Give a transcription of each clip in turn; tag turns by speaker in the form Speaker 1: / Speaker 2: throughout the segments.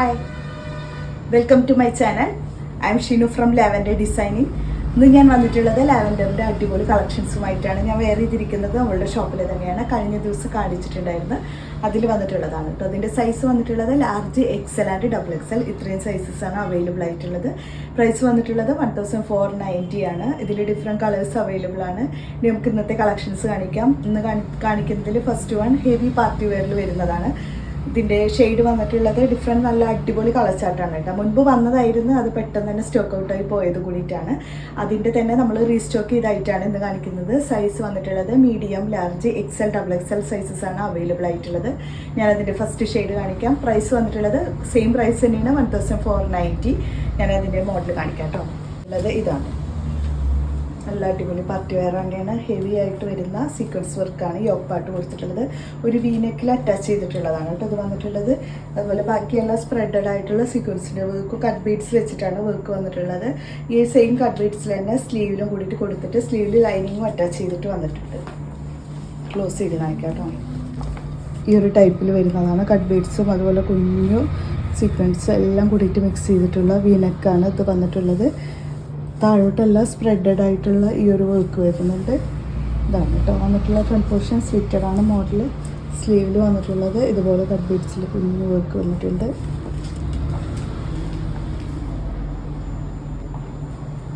Speaker 1: Hi welcome to my channel I'm Sheenu from lavender designing ഇന്ന് ഞാൻ വന്നിട്ടുള്ളത് ലാവൻഡറിന്റെ അടിപൊളി കളക്ഷൻസുമായിട്ടാണ്. ഞാൻ വേറെ ചെയ്തിരിക്കുന്നത് നമ്മളുടെ ഷോപ്പിൽ തന്നെയാണ്. കഴിഞ്ഞ ദിവസം കാണിച്ചിട്ടുണ്ടായിരുന്നു. അതിൽ വന്നിട്ടുള്ളതാണ് കേട്ടോ. അതിന്റെ സൈസ് വന്നിട്ടുള്ളത് large XL and double X L ഇത്രയും സൈസസ് ആണ് അവൈലബിൾ ആയിട്ടുള്ളത്. പ്രൈസ് വന്നിട്ടുള്ളത് വൺ തൗസൻഡ് ഫോർ നയന്റി ആണ്. ഇതിൽ ഡിഫറെന്റ് കളേഴ്സ് അവൈലബിൾ ആണ്. ഇനി നമുക്ക് ഇന്നത്തെ കളക്ഷൻസ് കാണിക്കാം. ഇന്ന് കാണി കാണിക്കുന്നതിൽ ഫസ്റ്റ് വൺ ഹെവി പാർട്ടി വെയറിൽ വരുന്നതാണ്. ഇതിന്റെ ഷെയ്ഡ് വന്നിട്ടുള്ളത് ഡിഫറെന്റ് നല്ല അടിപൊളി കളർ ചാർട്ടാണ് കേട്ടോ. മുൻപ് വന്നതായിരുന്നു അത് പെട്ടെന്ന് തന്നെ സ്റ്റോക്ക് ഔട്ടായി പോയത് കൂടിയിട്ടാണ്. അതിന്റെ തന്നെ നമ്മൾ റീസ്റ്റോക്ക് ചെയ്തായിട്ടാണ് ഇന്ന് കാണിക്കുന്നത്. സൈസ് വന്നിട്ടുള്ളത് medium large XL double XL sizes ആണ് അവൈലബിൾ ആയിട്ടുള്ളത്. ഞാൻ അതിന്റെ ഫസ്റ്റ് ഷെയ്ഡ് കാണിക്കാം. പ്രൈസ് വന്നിട്ടുള്ളത് സെയിം പ്രൈസ് തന്നെയാണ് വൺ തൗസൻഡ് ഫോർ നയന്റി ഞാൻ അതിന്റെ മോഡൽ കാണിക്കാം കേട്ടോ. ഉള്ളത് ഇതാണ്. നല്ല അടിപൊളി പാർട്ടി വെയർ തന്നെയാണ് ഹെവി ആയിട്ട് വരുന്ന സീക്വൻസ് വർക്കാണ് ഒപ്പാട്ട് കൊടുത്തിട്ടുള്ളത്. ഒരു വീനെക്കിൽ അറ്റാച്ച് ചെയ്തിട്ടുള്ളതാണ് കേട്ടോ ഇത് വന്നിട്ടുള്ളത്. അതുപോലെ ബാക്കിയെല്ലാം സ്പ്രെഡഡ് ആയിട്ടുള്ള സീക്വൻസിന്റെ വർക്ക് കട്ട് ബീഡ്സ് വെച്ചിട്ടാണ് വർക്ക് വന്നിട്ടുള്ളത്. ഈ സെയിം കട്ട് ബീഡ്സിൽ തന്നെ സ്ലീവിലും കൂടിയിട്ട് കൊടുത്തിട്ട് സ്ലീവിൽ ലൈനിങ്ങും അറ്റാച്ച് ചെയ്തിട്ട് വന്നിട്ടുണ്ട്. ക്ലോസ് ചെയ്ത് കാണിക്കാം കേട്ടോ. ഈ ഒരു ടൈപ്പിൽ വരുന്നതാണ് കട്ട് ബീഡ്സും അതുപോലെ കുഞ്ഞു സീക്വൻസ് എല്ലാം കൂടിയിട്ട് മിക്സ് ചെയ്തിട്ടുള്ള വീനക്കാണ് ഇത് വന്നിട്ടുള്ളത്. താഴോട്ടെല്ലാം സ്പ്രെഡഡ് ആയിട്ടുള്ള ഈ ഒരു വർക്ക് വരുന്നുണ്ട്. ഇതാണ് കേട്ടോ വന്നിട്ടുള്ള ഫ്രണ്ട് പോർഷൻ സ്ലിറ്റഡ് മോഡൽ സ്ലീവിൽ വന്നിട്ടുള്ളത് ഇതുപോലെ കട്ട് കുഞ്ഞു വർക്ക് വന്നിട്ടുണ്ട്.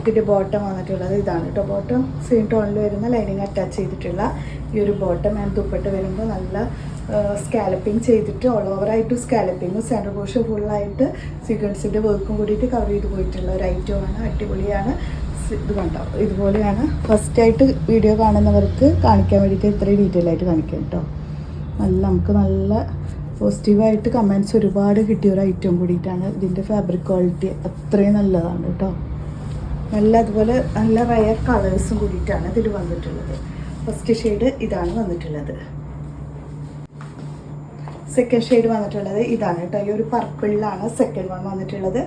Speaker 1: ഇതിന്റെ ബോട്ടം വന്നിട്ടുള്ളത് ഇതാണ് കേട്ടോ ബോട്ടം സെയിം ടോണിൽ വരുന്ന ലൈനിങ് അറ്റാച്ച് ചെയ്തിട്ടുള്ള ഈ ഒരു ബോട്ടം ആൻഡ് ദുപ്പട്ട് വരുമ്പോൾ നല്ല സ്കാലപ്പിംഗ് ചെയ്തിട്ട് ഓൾ ഓവറായിട്ട് സ്കാലപ്പിംഗ് സെന്റർ പോർഷൻ ഫുള്ളായിട്ട് സീക്വൻസിന്റെ വർക്കും കൂടിയിട്ട് കവർ ചെയ്ത് പോയിട്ടുള്ള ഒരു ഐറ്റമാണ് അടിപൊളിയാണ്. ഇത് കണ്ടോ? ഇതുപോലെയാണ്. ഫസ്റ്റായിട്ട് വീഡിയോ കാണുന്നവർക്ക് കാണിക്കാൻ വേണ്ടിയിട്ട് ഇത്രയും ഡീറ്റെയിൽ ആയിട്ട് കാണിക്കാം കേട്ടോ നല്ല നമുക്ക് നല്ല പോസിറ്റീവായിട്ട് കമന്റ്സ് ഒരുപാട് കിട്ടിയ ഒരു ഐറ്റം കൂടിയിട്ടാണ് ഇതിന്റെ ഫാബ്രിക് ക്വാളിറ്റി അത്രയും നല്ലതാണ് കേട്ടോ നല്ല അതുപോലെ നല്ല റയർ കളേഴ്സും കൂടിയിട്ടാണ് ഇതിൽ വന്നിട്ടുള്ളത്. ഫസ്റ്റ് ഷെയ്ഡ് ഇതാണ് വന്നിട്ടുള്ളത്. സെക്കൻഡ് ഷെയ്ഡ് വന്നിട്ടുള്ളത് ഇതാണ് കേട്ടോ. ഈ ഒരു പർപ്പിളിലാണ് സെക്കൻഡ് വൺ വന്നിട്ടുള്ളത്.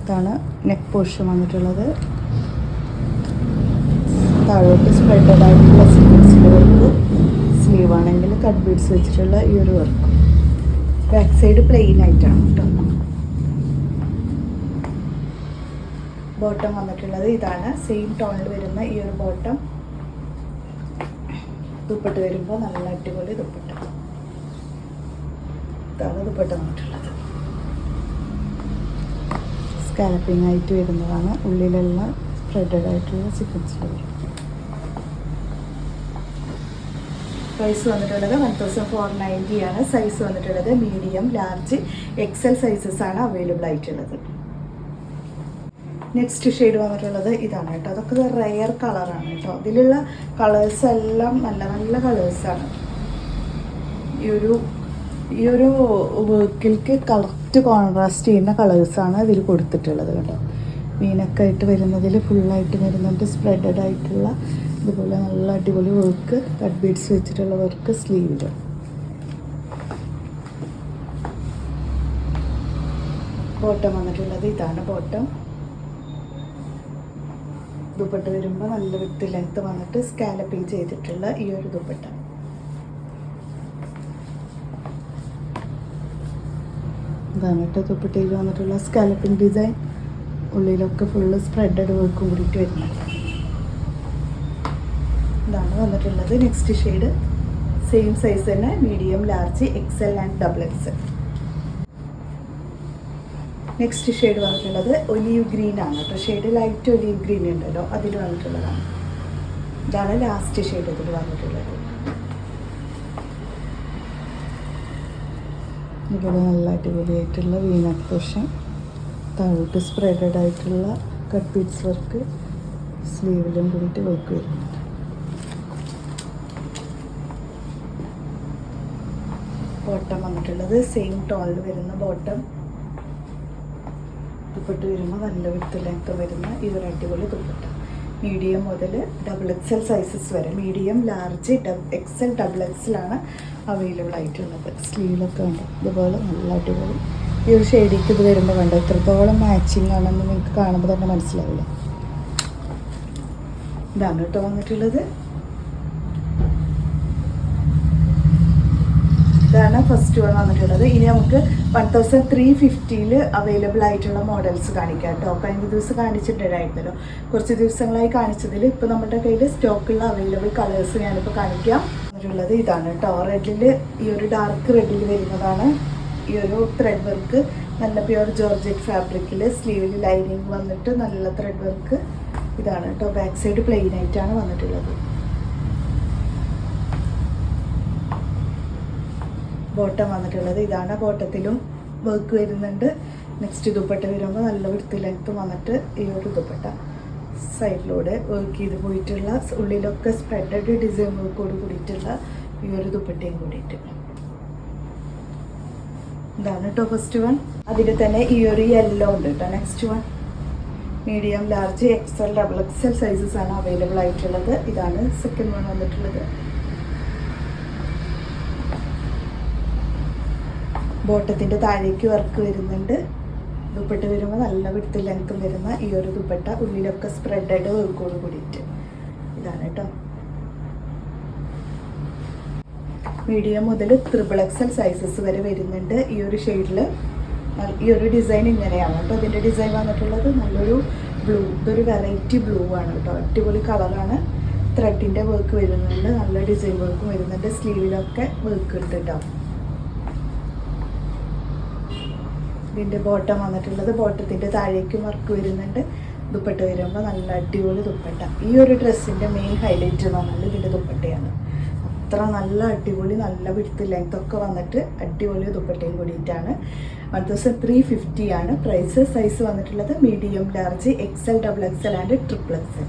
Speaker 1: ഇതാണ് നെക്ക് പോർഷൻ വന്നിട്ടുള്ളത്. താഴോട്ട് സ്പ്രെഡഡ് ആയിട്ടുള്ള സ്ലീവ്സിന്റെ വർക്ക് സ്ലീവ് ആണെങ്കിൽ കട്ട് ബീഡ്സ് വെച്ചിട്ടുള്ള ഈ ഒരു വർക്ക് ബാക്ക് സൈഡ് പ്ലെയിൻ ആയിട്ടാണ് കേട്ടോ. ബോട്ടം വന്നിട്ടുള്ളത് ഇതാണ്. സെയിം ടോണിൽ വരുന്ന ഈ ഒരു ബോട്ടം ദുപ്പട്ട് വരുമ്പോൾ നല്ല അടിപൊളി ദുപ്പട്ട. ഇതാണ് ദുപ്പട്ട വന്നിട്ടുള്ളത്. സ്കാലപ്പിംഗ് ആയിട്ട് വരുന്നതാണ്. ഉള്ളിലെല്ലാം സ്പ്രെഡഡ് ആയിട്ടുള്ള സീക്വൻസിൽ പ്രൈസ് വന്നിട്ടുള്ളത് വൺ തൗസൻഡ് ഫോർ നയന്റി ആണ്. സൈസ് വന്നിട്ടുള്ളത് മീഡിയം ലാർജ് എക്സൽ സൈസസ് ആണ് അവൈലബിൾ ആയിട്ടുള്ളത്. നെക്സ്റ്റ് ഷെയ്ഡ് വന്നിട്ടുള്ളത് ഇതാണ് കേട്ടോ. അതൊക്കെ റയർ കളറാണ് കേട്ടോ. ഇതിലുള്ള കളേഴ്സ് എല്ലാം നല്ല നല്ല കളേഴ്സാണ് ഈ ഒരു ഈ ഒരു വർക്കിലേക്ക് കറക്റ്റ് കോൺട്രാസ്റ്റ് ചെയ്യുന്ന കളേഴ്സാണ് ഇതിൽ കൊടുത്തിട്ടുള്ളത് കേട്ടോ. മീനൊക്കെ ആയിട്ട് വരുന്നതിൽ ഫുള്ളായിട്ട് വരുന്നുണ്ട് സ്പ്രെഡഡ് ആയിട്ടുള്ള ഇതുപോലെ നല്ല അടിപൊളി വർക്ക് കട്ട് ബീഡ്സ് വെച്ചിട്ടുള്ള വർക്ക് സ്ലീവിൽ ബോട്ടം വന്നിട്ടുള്ളത് ഇതാണ് ബോട്ടം ദുപ്പട്ട വരുമ്പോൾ നല്ല വിത്ത് ലെങ്ത്ത് വന്നിട്ട് സ്കാലപ്പിംഗ് ചെയ്തിട്ടുള്ള ഈ ഒരു ദുപ്പട്ട. ഇതാണ് ദുപ്പട്ടയിൽ വന്നിട്ടുള്ള സ്കാലപ്പിംഗ് ഡിസൈൻ ഉള്ളിലൊക്കെ ഫുള്ള് സ്പ്രെഡഡ് വർക്കും കൂടിയിട്ട് വരുന്നുണ്ട് ഇതാണ് വന്നിട്ടുള്ളത് നെക്സ്റ്റ് ഷെയ്ഡ് സെയിം സൈസ് തന്നെ medium large XL and double XL next shade വന്നിട്ടുള്ളത് ഒലീവ് ഗ്രീൻ ആണ്. കേട്ടോ ഷെയ്ഡ് ലൈറ്റ് ഒലീവ് ഗ്രീൻ ഉണ്ടല്ലോ അതിൽ വന്നിട്ടുള്ളതാണ്. ഇതാണ് ലാസ്റ്റ് ഷെയ്ഡ് ഇതിൽ വന്നിട്ടുള്ളത്. ഇവിടെ നല്ല അടിപൊളിയായിട്ടുള്ള വീനക്ക് പോഷൻ താഴോട്ട് സ്പ്രെഡഡ് ആയിട്ടുള്ള കട്ട് പീറ്റ്സ് വർക്ക് സ്ലീവിലും കൂടിയിട്ട് വർക്ക് വരുന്നുണ്ട്. ബോട്ടം വന്നിട്ടുള്ളത് സെയിം ടോണിൽ വരുന്ന ബോട്ടം ദുപ്പട്ട വരുമ്പോൾ നല്ല വിത്ത് ലെങ്ത് വരുന്ന ഈ ഒരു അടിപൊളി ദുപ്പട്ട. മീഡിയം മുതൽ ഡബിൾ എക്സൽ സൈസസ് വരെ. Medium large double XL double എക്സലാണ് available ആയിട്ടുള്ളത്. സ്ലീവിലൊക്കെ ഉണ്ട് ഇതുപോലെ നല്ല അടിപൊളി. ഈ ഒരു ഷെയ്ഡിക്ക് ഇത് വരുമ്പോൾ വേണ്ട എത്രത്തോളം മാച്ചിങ് ആണെന്ന് നിങ്ങൾക്ക് കാണുമ്പോൾ തന്നെ മനസ്സിലാവില്ല ഇതാണ് കേട്ടോ വന്നിട്ടുള്ളത്. ഇതാണ് ഫസ്റ്റ് വൺ വന്നിട്ടുള്ളത്. ഇനി നമുക്ക് വൺ തൗസൻഡ് ത്രീ ഫിഫ്റ്റിയിൽ അവൈലബിൾ ആയിട്ടുള്ള മോഡൽസ് കാണിക്കാം കേട്ടോ. കഴിഞ്ഞ ദിവസം കാണിച്ചിട്ടുണ്ടായിരുന്നല്ലോ കുറച്ച് ദിവസങ്ങളായി കാണിച്ചതിൽ ഇപ്പോൾ നമ്മുടെ കയ്യിൽ സ്റ്റോക്കുള്ള അവൈലബിൾ കളേഴ്സ് ഞാനിപ്പോൾ കാണിക്കാം. ഉള്ളത് ഇതാണ് കേട്ടോ. റെഡിൽ ഈ ഒരു ഡാർക്ക് റെഡിൽ വരുന്നതാണ്. ഈ ഒരു ത്രെഡ് വർക്ക് നല്ല പ്യുവർ ജോർജറ്റ് ഫാബ്രിക്കിൽ സ്ലീവിൽ ലൈനിങ് വന്നിട്ട് നല്ല ത്രെഡ് വർക്ക് ഇതാണ് കേട്ടോ. ബാക്ക് സൈഡ് പ്ലെയിൻ ആയിട്ടാണ് വന്നിട്ടുള്ളത്. ബോട്ടം വന്നിട്ടുള്ളത്. ഇതാണ് ബോട്ടത്തിലും വർക്ക് വരുന്നുണ്ട്. നെക്സ്റ്റ് ദുപ്പട്ട വരുമ്പോൾ നല്ല വൃത്തി ലെങ്ത്ത് വന്നിട്ട് ഈ ഒരു ദുപ്പട്ട സൈഡിലൂടെ വർക്ക് ചെയ്ത് പോയിട്ടുള്ള ഉള്ളിലൊക്കെ സ്പ്രെഡഡ് ഡിസൈൻ വർക്കോട് കൂടിയിട്ടുള്ള ഈ ഒരു ദുപ്പട്ടയും കൂടിയിട്ട്. ഇതാണ് കേട്ടോ ഫസ്റ്റ് വൺ അതിൽ തന്നെ ഈ ഒരു യെല്ലോ ഉണ്ട് കേട്ടോ next one medium large XL double XL sizes ആണ് അവൈലബിൾ ആയിട്ടുള്ളത്. ഇതാണ് സെക്കൻഡ് വൺ വന്നിട്ടുള്ളത്. ബോട്ടത്തിന്റെ താഴേക്ക് വർക്ക് വരുന്നുണ്ട്. ദുപ്പട്ട വരുമ്പോൾ നല്ല വിടുത്ത് ലെങ്ത്തും വരുന്ന ഈ ഒരു ദുപ്പട്ട ഉള്ളിലൊക്കെ സ്പ്രെഡായിട്ട് വർക്കോട് കൂടിയിട്ട്. ഇതാണ് കേട്ടോ മീഡിയം മുതൽ ത്രിബിൾ എക്സൽ സൈസസ് വരെ വരുന്നുണ്ട് ഈ ഒരു ഷെയ്ഡിൽ ഈ ഒരു ഡിസൈൻ ഇങ്ങനെയാണ് കേട്ടോ അതിന്റെ ഡിസൈൻ വന്നിട്ടുള്ളത് നല്ലൊരു ബ്ലൂ ഇതൊരു വെറൈറ്റി ബ്ലൂ ആണ് കേട്ടോ അടിപൊളി കളറാണ് ത്രെഡിന്റെ വർക്ക് വരുന്നുണ്ട്. നല്ല ഡിസൈൻ വർക്കും വരുന്നുണ്ട്. സ്ലീവിലൊക്കെ വർക്ക് ഉണ്ട് കേട്ടോ ഇതിന്റെ ബോട്ടം വന്നിട്ടുള്ളത് ബോട്ടത്തിന്റെ താഴേക്ക് വർക്ക് വരുന്നുണ്ട്. ദുപ്പട്ട വരുമ്പോൾ നല്ല അടിപൊളി ദുപ്പട്ട. ഈ ഒരു ഡ്രസ്സിന്റെ മെയിൻ ഹൈലൈറ്റ് എന്ന് പറഞ്ഞാൽ ഇതിന്റെ ദുപ്പട്ടയാണ്. അത്ര നല്ല അടിപൊളി നല്ല വിടുത്ത് ലെങ്ത് ഒക്കെ വന്നിട്ട് അടിപൊളി ദുപ്പട്ടയും കൂടിയിട്ടാണ്. വൺ തൗസൻഡ് ത്രീ ഫിഫ്റ്റി ആണ്. പ്രൈസ് സൈസ് വന്നിട്ടുള്ളത് medium large XL double XL and triple XL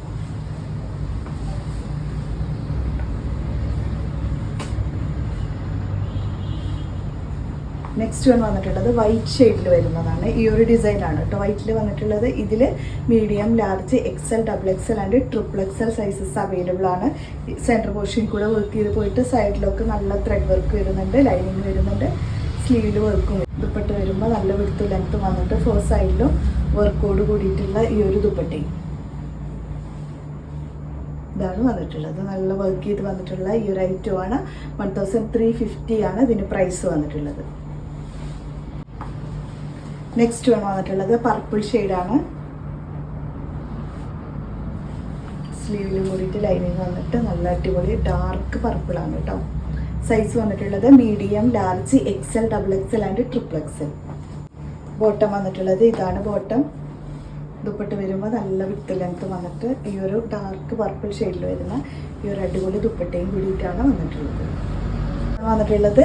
Speaker 1: next one വന്നിട്ടുള്ളത് വൈറ്റ് ഷെയ്ഡിൽ വരുന്നതാണ്. ഈ ഒരു ഡിസൈനാണ് കേട്ടോ വൈറ്റിൽ വന്നിട്ടുള്ളത് ഇതിൽ medium large XL double XL and triple XL sizes available ആണ്. സെന്റർ പോർഷൻ കൂടെ വർക്ക് ചെയ്ത് പോയിട്ട് സൈഡിലൊക്കെ നല്ല ത്രെഡ് വർക്ക് വരുന്നുണ്ട് ലൈനിങ് വരുന്നുണ്ട് സ്ലീവിൽ വർക്കും ദുപ്പട്ട വരുമ്പോൾ നല്ല വിടുത്ത് ലെങ്ത്ത് വന്നിട്ട് ഫോർ സൈഡിലും വർക്കോട് കൂടിയിട്ടുള്ള ഈ ഒരു ദുപ്പട്ടയും. ഇതാണ് വന്നിട്ടുള്ളത്. നല്ല വർക്ക് ചെയ്ത് വന്നിട്ടുള്ള ഈ ഒരു ഐറ്റമാണ് വൺ തൗസൻഡ് ത്രീ ഫിഫ്റ്റി ആണ് ഇതിന് പ്രൈസ് വന്നിട്ടുള്ളത്. നെക്സ്റ്റ് വൺ വന്നിട്ടുള്ളത് പർപ്പിൾ ഷെയ്ഡാണ് സ്ലീവിൽ കൂടിയിട്ട് ലൈനിങ് വന്നിട്ട് നല്ല അടിപൊളി ഡാർക്ക് പർപ്പിൾ ആണ് കേട്ടോ സൈസ് വന്നിട്ടുള്ളത് medium large XL double XL and triple XL bottom വന്നിട്ടുള്ളത് ഇതാണ് ബോട്ടം ദുപ്പട്ട് വരുമ്പോൾ നല്ല വിത്ത് ലെങ്ത് വന്നിട്ട് ഈ ഒരു ഡാർക്ക് പർപ്പിൾ ഷെയ്ഡിൽ വരുന്ന ഈ ഒരു അടിപൊളി ദുപ്പട്ടയും കൂടിയിട്ടാണ് വന്നിട്ടുള്ളത്. വന്നിട്ടുള്ളത്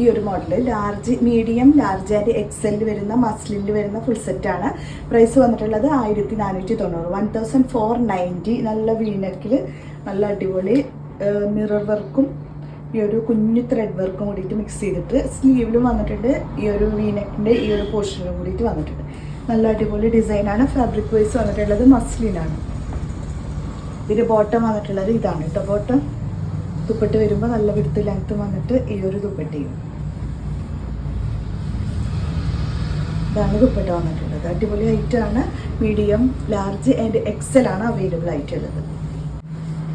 Speaker 1: ഈ ഒരു model large medium large and എക്സലിൽ വരുന്ന മസ്ലിനിൽ വരുന്ന ഫുൾ സെറ്റാണ് പ്രൈസ് വന്നിട്ടുള്ളത് ആയിരത്തി നാനൂറ്റി തൊണ്ണൂറ് വൺ തൗസൻഡ് ഫോർ നയന്റി നല്ല വീണക്കിൽ നല്ല അടിപൊളി മിറർ വർക്കും ഈ ഒരു കുഞ്ഞു ത്രെഡ് വർക്കും കൂടിയിട്ട് മിക്സ് ചെയ്തിട്ട് സ്ലീവിലും വന്നിട്ടുണ്ട്. ഈ ഒരു വീനക്കിന്റെ ഈ ഒരു പോർഷനിലും കൂടിയിട്ട് വന്നിട്ടുണ്ട്. നല്ല അടിപൊളി ഡിസൈനാണ് ഫാബ്രിക് വൈസ് വന്നിട്ടുള്ളത് മസ്ലിനാണ് ഇതിന്റെ ബോട്ടം വന്നിട്ടുള്ളത് ഇതാണ്. കേട്ടോ ബോട്ടം ദുപ്പട്ട് വരുമ്പോൾ നല്ല വിടുത്ത് ലെങ്ത്ത് വന്നിട്ട് ഈ ഒരു ദുപ്പട്ടയും. ഇതാണ് ദുപ്പട്ട വന്നിട്ടുള്ളത്. അടിപൊളി ഐറ്റമാണ്. മീഡിയം ലാർജ് ആൻഡ് എക്സൽ ആണ് അവൈലബിൾ ആയിട്ടുള്ളത്.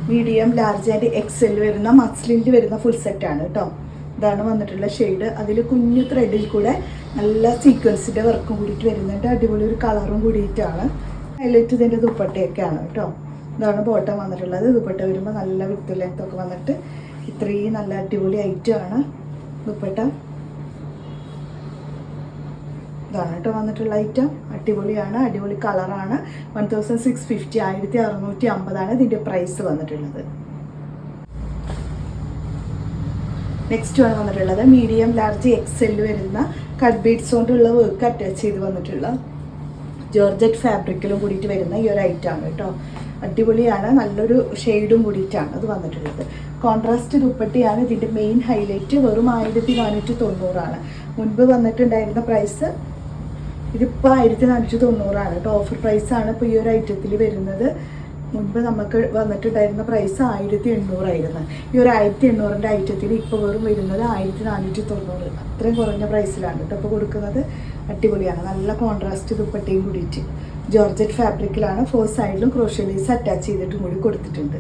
Speaker 1: മീഡിയം ലാർജ് ആൻഡ് എക്സൽ വരുന്ന മസ്ലിന്റെ വരുന്ന ഫുൾ സെറ്റ് ആണ് കേട്ടോ ഇതാണ് വന്നിട്ടുള്ള ഷെയ്ഡ് അതിൽ കുഞ്ഞു ത്രെഡിൽ കൂടെ നല്ല സീക്വൻസിന്റെ വർക്കും കൂടിയിട്ട് വരുന്നുണ്ട്. അടിപൊളി ഒരു കളറും കൂടിയിട്ടാണ്. ഹൈലൈറ്റ് ഇതിന്റെ ദുപ്പട്ടയൊക്കെയാണ് കേട്ടോ ഇതാണ് ബോട്ടം വന്നിട്ടുള്ളത്. ദുപ്പട്ട വരുമ്പോൾ നല്ല വിത്ത് ലെങ്ത്തൊക്കെ വന്നിട്ട് ഇത്രയും നല്ല അടിപൊളി ഐറ്റമാണ് ദുപ്പട്ട. ഇതാണ് കേട്ടോ വന്നിട്ടുള്ള ഐറ്റം അടിപൊളിയാണ്. അടിപൊളി കളറാണ് വൺ തൗസൻഡ് സിക്സ് ഫിഫ്റ്റി ആയിരത്തി അറുന്നൂറ്റി അമ്പതാണ് ഇതിന്റെ പ്രൈസ് വന്നിട്ടുള്ളത്. നെക്സ്റ്റ് ആണ് വന്നിട്ടുള്ളത്. മീഡിയം ലാർജ് എക്സെൽ വരുന്ന കട്ട് ബീഡ്സ് കൊണ്ടുള്ള വർക്ക് അറ്റാച്ച് ചെയ്ത് വന്നിട്ടുള്ള ജോർജറ്റ് ഫാബ്രിക്കിലും കൂടിയിട്ട് വരുന്ന ഈ ഒരു ഐറ്റമാണ് കേട്ടോ. അടിപൊളിയാണ്. നല്ലൊരു ഷെയ്ഡും കൂടിയിട്ടാണ് അത് വന്നിട്ടുള്ളത്. കോൺട്രാസ്റ്റ് ദുപ്പട്ടിയാണ്. ഇതിന്റെ മെയിൻ ഹൈലൈറ്റ് വെറും ആയിരത്തി നാനൂറ്റി തൊണ്ണൂറാണ് മുൻപ് വന്നിട്ടുണ്ടായിരുന്ന പ്രൈസ് ഇതിപ്പോൾ ആയിരത്തി നാനൂറ്റി തൊണ്ണൂറാണ് കേട്ടോ ഓഫർ പ്രൈസാണ് ഇപ്പോൾ ഈ ഒരു ഐറ്റത്തിൽ വരുന്നത്. മുൻപ് നമുക്ക് വന്നിട്ടുണ്ടായിരുന്ന പ്രൈസ് ആയിരത്തി എണ്ണൂറായിരുന്നു ഈ ഒരു ആയിരത്തി എണ്ണൂറിന്റെ ഐറ്റത്തിൽ ഇപ്പോൾ വെറും വരുന്നത് ആയിരത്തി നാനൂറ്റി തൊണ്ണൂറ് അത്രയും കുറഞ്ഞ പ്രൈസിലാണ് കേട്ടോ ഇപ്പോൾ കൊടുക്കുന്നത്. അടിപൊളിയാണ്. നല്ല കോൺട്രാസ്റ്റ് ദുപ്പട്ടയും കൂടിയിട്ട്. ജോർജറ്റ് ഫാബ്രിക്കിലാണ് ഫോർ സൈഡിലും ക്രോഷ്യലീസ് അറ്റാച്ച് ചെയ്തിട്ടും കൂടി കൊടുത്തിട്ടുണ്ട്.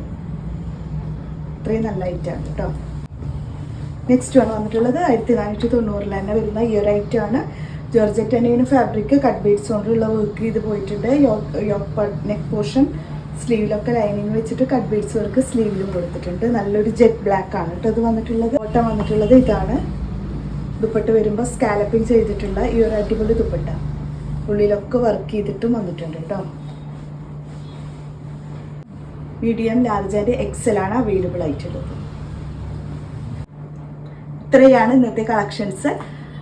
Speaker 1: അത്രയും നല്ല ഐറ്റമാണ് കേട്ടോ. നെക്സ്റ്റ് ആണ് വന്നിട്ടുള്ളത് ആയിരത്തി നാനൂറ്റി തൊണ്ണൂറിൽ തന്നെ വരുന്ന ഈ ഒരു ആണ്. ജോർജറ്റ് അനിയന് ഫാബ്രിക് കട്ട് ബീഡ്സ് കൊണ്ടുള്ള വർക്ക് ചെയ്ത് പോയിട്ടുണ്ട്. യോക്ക് നെക്ക് പോർഷൻ സ്ലീവിലൊക്കെ ലൈനിങ് വെച്ചിട്ട് കട്ട് ബീഡ്സ് വർക്ക് സ്ലീവിലും കൊടുത്തിട്ടുണ്ട്. നല്ലൊരു ജെറ്റ് ബ്ലാക്ക് ആണ് കേട്ടോ ഇത് വന്നിട്ടുള്ളത്. ഓട്ടം വന്നിട്ടുള്ളത് ഇതാണ്. ദുപ്പട്ട വരുമ്പോൾ സ്കാലപ്പിംഗ് ചെയ്തിട്ടുള്ള ഈ ഒരു അടിപൊളി ദുപ്പട്ട. ഉള്ളിലൊക്കെ വർക്ക് ചെയ്തിട്ടും വന്നിട്ടുണ്ട് കേട്ടോ. മീഡിയം ലാർജ് ആൻഡ് എക്സൽ ആണ് അവൈലബിൾ ആയിട്ടുള്ളത്. ഇത്രയാണ് ഇന്നത്തെ കളക്ഷൻസ്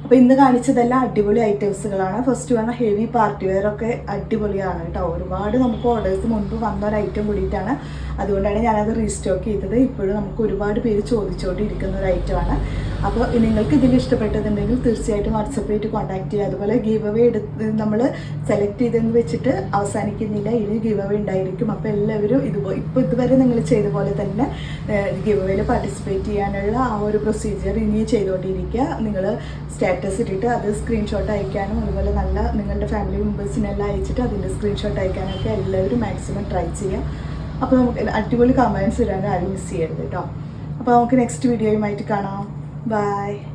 Speaker 1: അപ്പോൾ ഇന്ന് കാണിച്ചതെല്ലാം അടിപൊളി ഐറ്റംസുകളാണ്. ഫസ്റ്റ് വന്ന ഹെവി പാർട്ടി വെയർ ഒക്കെ അടിപൊളിയാണ് കേട്ടോ. ഒരുപാട് നമുക്ക് ഓർഡേഴ്സ് മുൻപ് വന്ന ഒരു ഐറ്റം കൂടിയിട്ടാണ്. അതുകൊണ്ടാണ് ഞാനത് റീസ്റ്റോക്ക് ചെയ്തത്. ഇപ്പോഴും നമുക്ക് ഒരുപാട് പേര് ചോദിച്ചുകൊണ്ടിരിക്കുന്ന ഒരു ഐറ്റമാണ് അപ്പോൾ നിങ്ങൾക്ക് ഇതിൽ ഇഷ്ടപ്പെട്ടതുണ്ടെങ്കിൽ തീർച്ചയായിട്ടും വാട്സപ്പായിട്ട് കോൺടാക്ട് ചെയ്യുക. അതുപോലെ ഗീവ് അവേ എടുത്ത് നമ്മൾ സെലക്ട് ചെയ്തെന്ന് വെച്ചിട്ട് അവസാനിക്കുന്നില്ല. ഇനി ഗീവ് അവേ ഉണ്ടായിരിക്കും. അപ്പോൾ എല്ലാവരും ഇതുപോലെ ഇപ്പോൾ ഇതുവരെ നിങ്ങൾ ചെയ്ത പോലെ തന്നെ ഗീവ് അവേയിൽ പാർട്ടിസിപ്പേറ്റ് ചെയ്യാനുള്ള ആ ഒരു പ്രൊസീജിയർ ഇനി ചെയ്തുകൊണ്ടിരിക്കുക. നിങ്ങൾ സ്റ്റാറ്റസ് ഇട്ടിട്ട് അത് സ്ക്രീൻഷോട്ട് അയക്കാനും അതുപോലെ നല്ല നിങ്ങളുടെ ഫാമിലി മെമ്പേഴ്സിനെല്ലാം അയച്ചിട്ട് അതിന്റെ സ്ക്രീൻഷോട്ട് അയക്കാനൊക്കെ എല്ലാവരും മാക്സിമം ട്രൈ ചെയ്യാം. അപ്പോൾ നമുക്ക് അടിപൊളി കമൻസ് ഇടാനും ആരും മിസ് ചെയ്യരുത് കേട്ടോ. അപ്പോൾ നമുക്ക് നെക്സ്റ്റ് വീഡിയോയുമായിട്ട് കാണാം. Bye.